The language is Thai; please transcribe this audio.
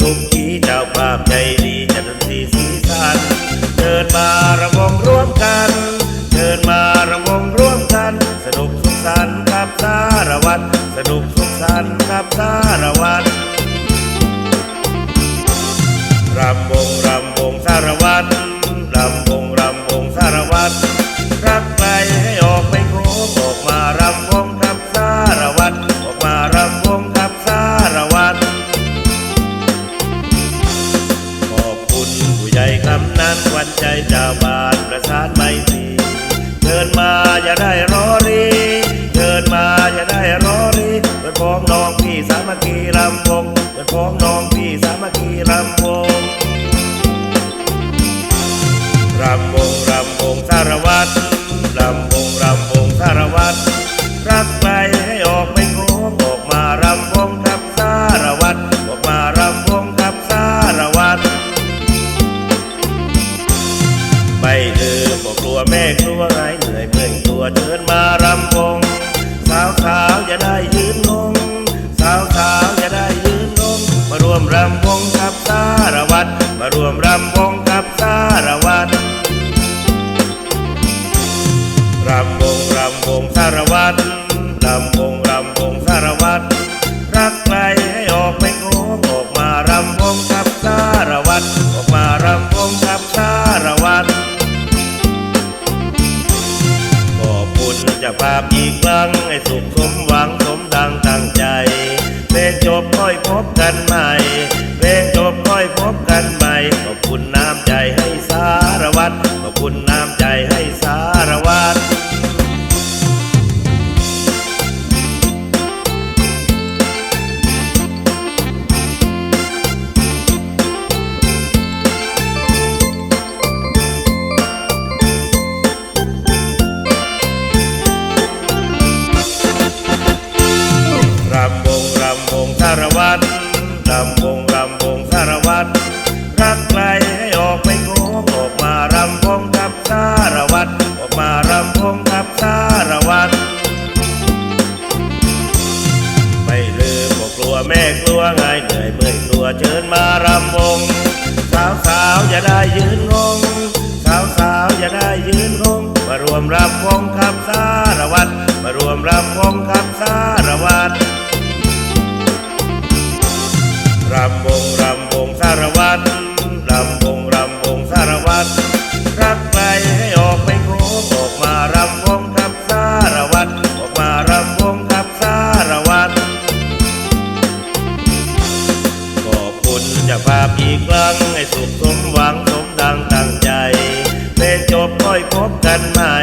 ทุกทีเจ้าภาพใจดีจะดนตรีสีสันเดิญมาระวงร่วมกันเดิญมาระวงร่วมกัน สนุกสุขสันต์ครับสารวัตรสนุกสุขสันต์ครับสารวัตรรำวงรำวงสารวัตร วันใจเจ้าบานประสานไม่ตีเชิญมาอย่าได้รอรีเชิญมาอย่าได้รอรีเปิดพร้อมน้องพี่สามัคคีรำวงเปิดพร้อมน้องพี่สามัคคีรำวงรำวงรำ วเชิญมารำวงสาวสาวอย่าได้ยืนงงสาวสาวอย่าได้ยืนงงมารวมรำวงกับสารวัตรมารวมรำวงกับสารวัตรรำวงรำวงสารวัตรรำวง เจะภาพอีกครั้งให้สุขสมหวังสมดังตั้งใจเพลงจบค่อยพบกันใหม่เพลงจบค่อยพบกันใหม่ขอบคุณน้ำใจให้สารวัตรขอบคุณน้ำใจให้สา วง สาวสาวอย่าได้ยืนงง สาวสาวอย่าได้ยืนงง มารวมรำวงขับสารวัตรมารวมรำวงขับสารวัตรรำวงรำวงสารวัตร อีกครั้งให้สุขสมหวังสมดังตั้งใจ เป็นจบค่อยพบกันใหม่